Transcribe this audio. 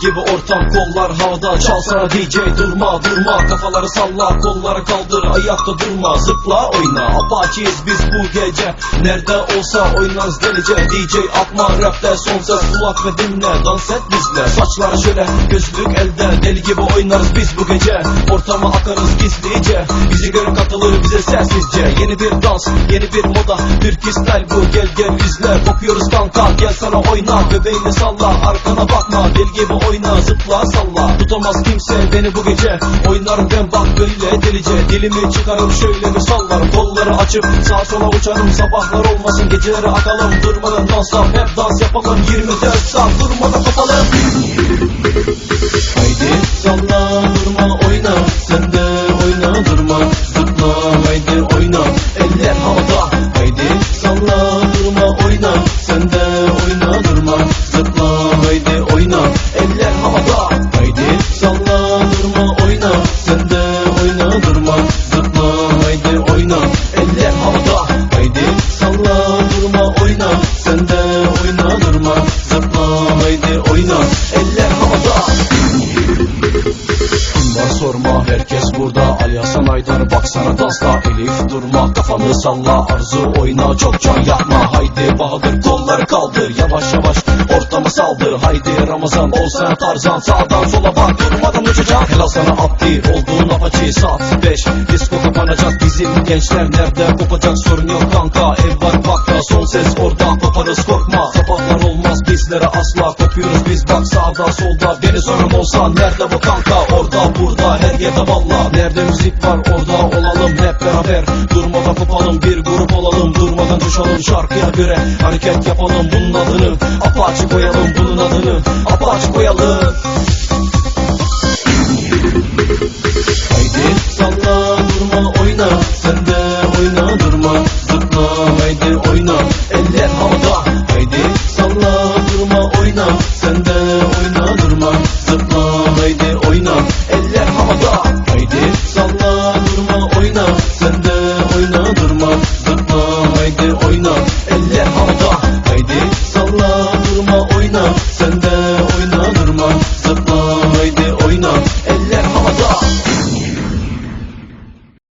gibi ortam kollar havada. Çalsana DJ durma durma. Kafaları salla kolları kaldır. Ayakta durma zıpla oyna. Apache'yiz biz bu gece. Nerede olsa oynarız delice DJ atma rapte son ses. Kulak ve dinle Dans et bizle. Saçlar şöyle gözlük elde. Deli gibi oynarız biz bu gece. Ortama akarız gizlice. Bizi görün katılır bize sessizce. Yeni bir dans yeni bir moda. Türk style bu gel gel izle. Kopuyoruz kanka gel sana oyna. Göbeğini salla arkana bakma. Deli gibi oyna zıpla salla. Tutamaz kimse beni bu gece. Oynarım ben bak böyle delice. Dilimi çıkarım şöyle bir sallarım. Kolları açıp sağa sola uçarım. Sabahlar olmasın geceleri akalım Durmadan stop hep dans yapalım. 24 saat durmadan kapalım burada Ali Hasan Aydar baksana dansta Elif durma kafanı salla. Arzu oyna çok can yapma Haydi Bahadır kolları kaldır. Yavaş yavaş ortamı saldır. Haydi Ramazan olsa tarzan Sağdan sola bak durmadan uçacak Helal sana Abdi olduğun apaçı Saat 5 disco kapanacak Bizim gençler nerede? Kopacak sorun yok kanka. Ev var bakta son ses orada. Koparız korkma. Sabahlar olmaz bizlere asla Kopuyoruz. Biz bak sağda solda Beni soran olsa nerede bu kanka? Orada burada her yerde valla Nerede müzik var orada olalım hep beraber. Durmadan kopalım bir grup olalım. Durmadan coşalım şarkıya göre Hareket yapalım. Bunun adını Apache koyalım